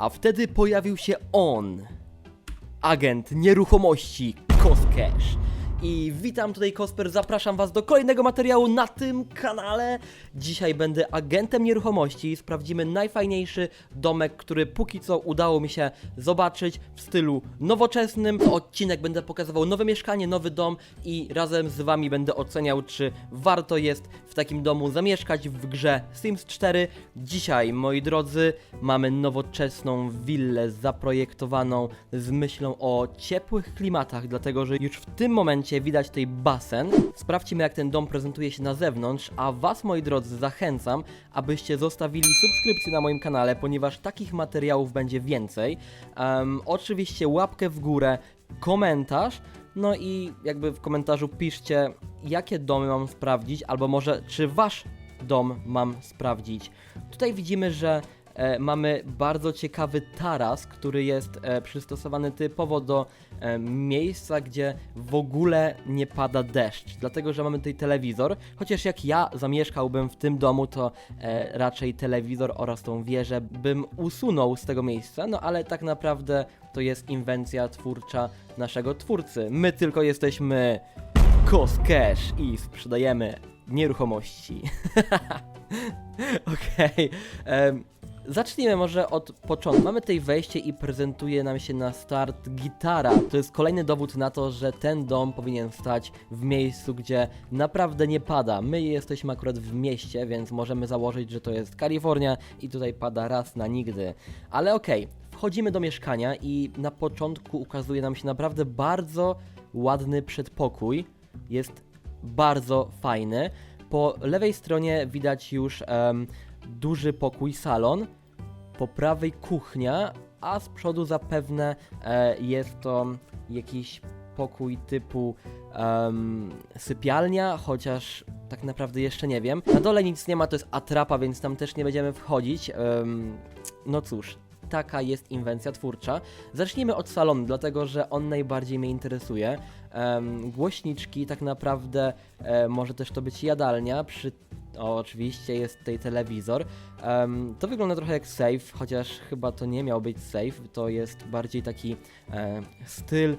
A wtedy pojawił się on, agent nieruchomości Koscash. I witam tutaj Kosper, zapraszam was do kolejnego materiału na tym kanale. Dzisiaj będę agentem nieruchomości, sprawdzimy najfajniejszy domek, który póki co udało mi się zobaczyć w stylu nowoczesnym. Odcinek będę pokazywał nowe mieszkanie, nowy dom i razem z wami będę oceniał, czy warto jest w takim domu zamieszkać w grze Sims 4. Dzisiaj, moi drodzy, mamy nowoczesną willę zaprojektowaną z myślą o ciepłych klimatach, dlatego że już w tym momencie widać tutaj basen. Sprawdźmy, jak ten dom prezentuje się na zewnątrz, a was, moi drodzy, zachęcam, abyście zostawili subskrypcję na moim kanale, ponieważ takich materiałów będzie więcej. Em, oczywiście łapkę w górę, komentarz, no i jakby w komentarzu piszcie, jakie domy mam sprawdzić, albo może czy wasz dom mam sprawdzić. Tutaj widzimy, że e, mamy bardzo ciekawy taras, który jest e, przystosowany typowo do e, miejsca, gdzie w ogóle nie pada deszcz. Dlatego, że mamy tutaj telewizor, chociaż jak ja zamieszkałbym w tym domu, to raczej telewizor oraz tą wieżę bym usunął z tego miejsca, no ale tak naprawdę to jest inwencja twórcza naszego twórcy. My tylko jesteśmy Kos Cash i sprzedajemy nieruchomości. Okej. em, Zacznijmy może od początku. Mamy tutaj wejście i prezentuje nam się na start gitara. To jest kolejny dowód na to, że ten dom powinien stać w miejscu, gdzie naprawdę nie pada. My jesteśmy akurat w mieście, więc możemy założyć, że to jest Kalifornia i tutaj pada raz na nigdy. Ale okej, wchodzimy do mieszkania i na początku ukazuje nam się naprawdę bardzo ładny przedpokój. Jest bardzo fajny. Po lewej stronie widać już em, duży pokój, salon. Po prawej kuchnia, a z przodu zapewne e, jest to jakiś pokój typu sypialnia, chociaż tak naprawdę jeszcze nie wiem. Na dole nic nie ma, to jest atrapa, więc tam też nie będziemy wchodzić. No cóż, taka jest inwencja twórcza. Zacznijmy od salonu, dlatego że on najbardziej mnie interesuje. Głośniczki, tak naprawdę e, może też to być jadalnia, przy oczywiście jest tutaj telewizor. Em, to wygląda trochę jak safe, chociaż chyba to nie miał być safe, to jest bardziej taki e, styl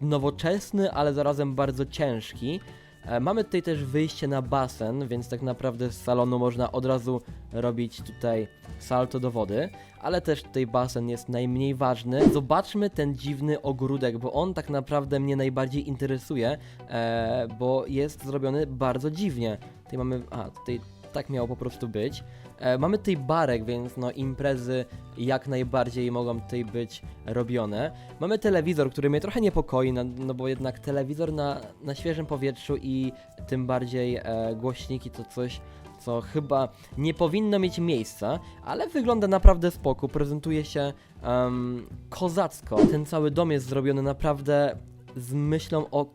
nowoczesny, ale zarazem bardzo ciężki. E, Mamy tutaj też wyjście na basen, więc tak naprawdę z salonu można od razu robić tutaj salto do wody, ale też tutaj basen jest najmniej ważny. Zobaczmy ten dziwny ogródek, bo on tak naprawdę mnie najbardziej interesuje, e, bo jest zrobiony bardzo dziwnie. Tutaj mamy, a tutaj tak miało po prostu być. E, mamy tutaj barek, więc no imprezy jak najbardziej mogą tutaj być robione. Mamy telewizor, który mnie trochę niepokoi, no, no bo jednak telewizor na, na świeżym powietrzu i tym bardziej e, głośniki to coś, co chyba nie powinno mieć miejsca, ale wygląda naprawdę spoko, prezentuje się em, kozacko. Ten cały dom jest zrobiony naprawdę z myślą o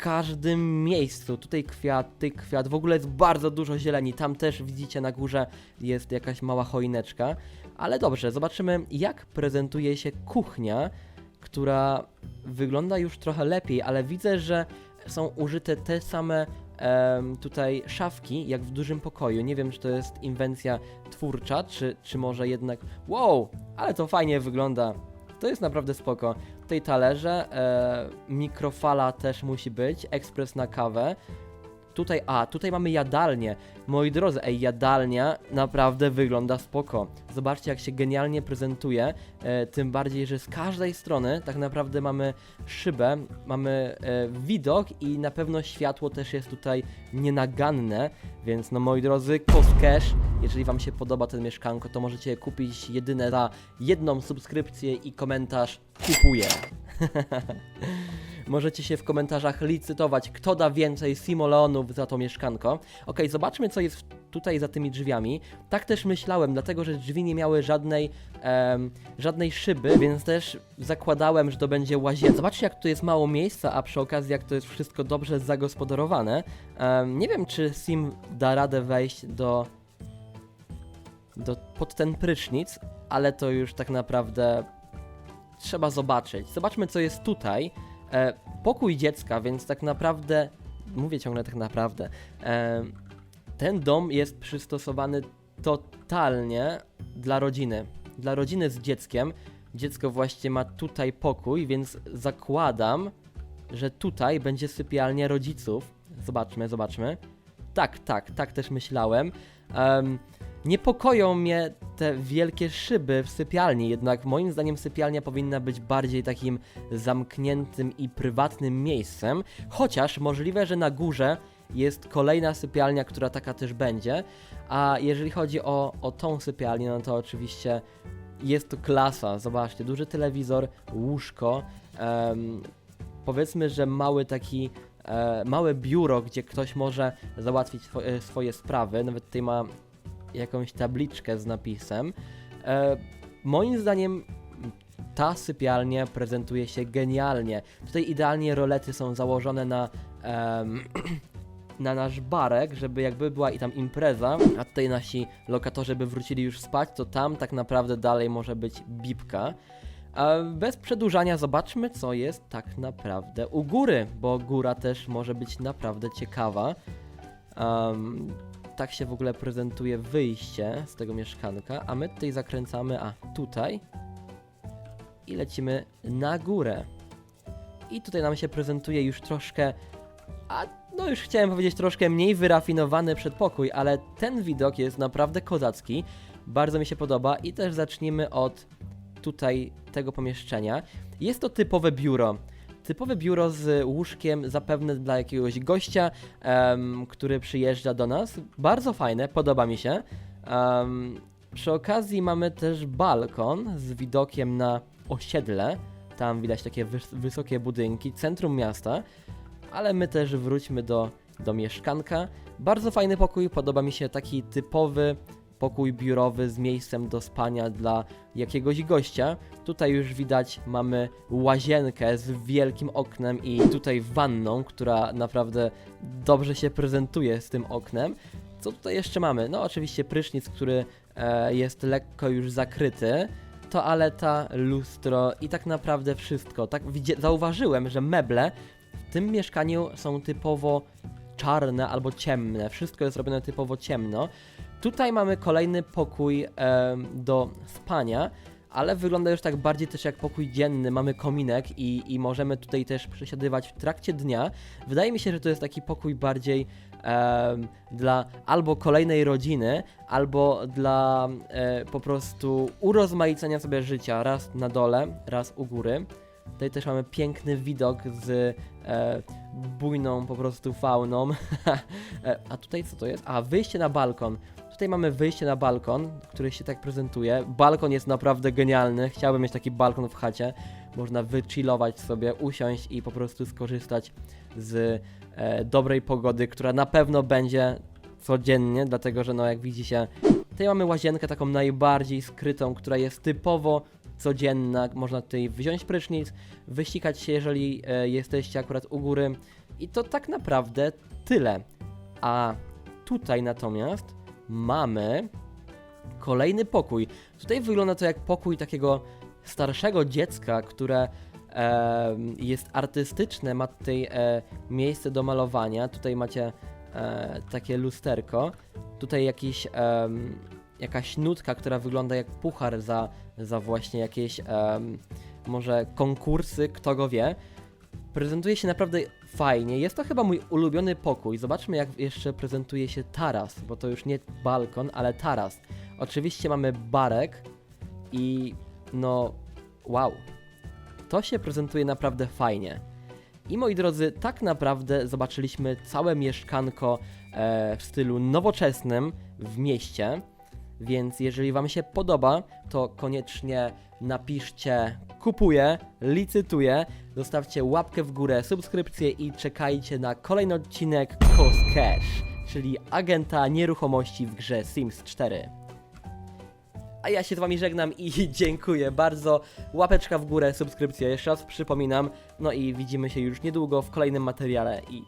każdym miejscu. Tutaj kwiat, tutaj kwiat, w ogóle jest bardzo dużo zieleni. Tam też widzicie na górze jest jakaś mała choineczka. Ale dobrze, zobaczymy jak prezentuje się kuchnia, która wygląda już trochę lepiej, ale widzę, że są użyte te same tutaj szafki, jak w dużym pokoju. Nie wiem, czy to jest inwencja twórcza, czy, czy może jednak... Wow, ale to fajnie wygląda. To jest naprawdę spoko. Tutaj talerze, e, mikrofala też musi być, ekspres na kawę. Tutaj, a, tutaj mamy jadalnię. Moi drodzy, ej, jadalnia naprawdę wygląda spoko. Zobaczcie, jak się genialnie prezentuje. E, tym bardziej, że z każdej strony tak naprawdę mamy szybę, mamy e, widok i na pewno światło też jest tutaj nienaganne. Więc, no moi drodzy, Cost jeżeli Wam się podoba ten mieszkanko, to możecie je kupić jedyne za jedną subskrypcję i komentarz kupuję. Możecie się w komentarzach licytować, kto da więcej simoleonów za to mieszkanko. Okej, zobaczmy, co jest tutaj za tymi drzwiami. Tak też myślałem, dlatego że drzwi nie miały żadnej, żadnej szyby, więc też zakładałem, że to będzie łazienka. Zobaczcie, jak tu jest mało miejsca, a przy okazji, jak to jest wszystko dobrze zagospodarowane. Nie wiem, czy Sim da radę wejść do, do pod ten prysznic, ale to już tak naprawdę trzeba zobaczyć. Zobaczmy, co jest tutaj. E, pokój dziecka, więc tak naprawdę, mówię ciągle tak naprawdę, e, ten dom jest przystosowany totalnie dla rodziny. dla rodziny z dzieckiem. Dziecko właśnie ma tutaj pokój, więc zakładam, że tutaj będzie sypialnia rodziców. Zobaczmy, zobaczmy. Tak, tak, tak też myślałem. Em, niepokoją mnie te wielkie szyby w sypialni, jednak moim zdaniem sypialnia powinna być bardziej takim zamkniętym i prywatnym miejscem, chociaż możliwe, że na górze jest kolejna sypialnia, która taka też będzie, a jeżeli chodzi o, o tą sypialnię, no to oczywiście jest to klasa, zobaczcie, duży telewizor, łóżko, em, powiedzmy, że mały taki, e, małe biuro, gdzie ktoś może załatwić e, swoje sprawy, nawet tutaj ma jakąś tabliczkę z napisem. E, moim zdaniem ta sypialnia prezentuje się genialnie. Tutaj idealnie rolety są założone na, em, na nasz barek, żeby jakby była i tam impreza, a tutaj nasi lokatorzy by wrócili już spać, to tam tak naprawdę dalej może być bibka. A bez przedłużania zobaczmy, co jest tak naprawdę u góry, bo góra też może być naprawdę ciekawa. Em, tak się w ogóle prezentuje wyjście z tego mieszkanka, a my tutaj zakręcamy, a tutaj i lecimy na górę. I tutaj nam się prezentuje już troszkę, a no już chciałem powiedzieć troszkę mniej wyrafinowany przedpokój, ale ten widok jest naprawdę kozacki, bardzo mi się podoba i też zacznijmy od tutaj tego pomieszczenia. Jest to typowe biuro. Typowe biuro z łóżkiem zapewne dla jakiegoś gościa, który przyjeżdża do nas. Bardzo fajne, podoba mi się. Przy okazji mamy też balkon z widokiem na osiedle. Tam widać takie wys- wysokie budynki, centrum miasta. Ale my też wróćmy do, do mieszkanka. Bardzo fajny pokój, podoba mi się taki typowy pokój biurowy z miejscem do spania dla jakiegoś gościa. Tutaj już widać mamy łazienkę z wielkim oknem i tutaj wanną, która naprawdę dobrze się prezentuje z tym oknem. Co tutaj jeszcze mamy? No oczywiście prysznic, który e, jest lekko już zakryty. Toaleta, lustro i tak naprawdę wszystko. Tak zauważyłem, że meble w tym mieszkaniu są typowo czarne albo ciemne. Wszystko jest robione typowo ciemno. Tutaj mamy kolejny pokój em, do spania, ale wygląda już tak bardziej też jak pokój dzienny. Mamy kominek i, i możemy tutaj też przesiadywać w trakcie dnia. Wydaje mi się, że to jest taki pokój bardziej em, dla albo kolejnej rodziny, albo dla e, po prostu urozmaicenia sobie życia. Raz na dole, raz u góry. Tutaj też mamy piękny widok z e, bujną po prostu fauną. E, A tutaj co to jest? A, wyjście na balkon. Tutaj mamy wyjście na balkon, który się tak prezentuje. Balkon jest naprawdę genialny. Chciałbym mieć taki balkon w chacie. Można wychillować sobie, usiąść i po prostu skorzystać z e, dobrej pogody, która na pewno będzie codziennie, dlatego że no jak widzicie, tutaj mamy łazienkę taką najbardziej skrytą, która jest typowo codzienna. Można tutaj wziąć prysznic, wysikać się, jeżeli e, jesteście akurat u góry. I to tak naprawdę tyle. A tutaj natomiast mamy kolejny pokój. Tutaj wygląda to jak pokój takiego starszego dziecka, które e, jest artystyczne, ma tutaj e, miejsce do malowania. Tutaj macie e, takie lusterko. Tutaj jakiś, em, jakaś nutka, która wygląda jak puchar za, za właśnie jakieś em, może konkursy, kto go wie. Prezentuje się naprawdę fajnie. Jest to chyba mój ulubiony pokój. Zobaczmy, jak jeszcze prezentuje się taras, bo to już nie balkon, ale taras. Oczywiście mamy barek i no wow. To się prezentuje naprawdę fajnie. I moi drodzy, tak naprawdę zobaczyliśmy całe mieszkanko e, w stylu nowoczesnym w mieście. Więc jeżeli Wam się podoba, to koniecznie napiszcie kupuję, licytuję, zostawcie łapkę w górę, subskrypcję i czekajcie na kolejny odcinek Cost Cash, czyli agenta nieruchomości w grze Sims 4. A ja się z Wami żegnam i dziękuję bardzo. Łapeczka w górę, subskrypcja, jeszcze raz przypominam. No i widzimy się już niedługo w kolejnym materiale i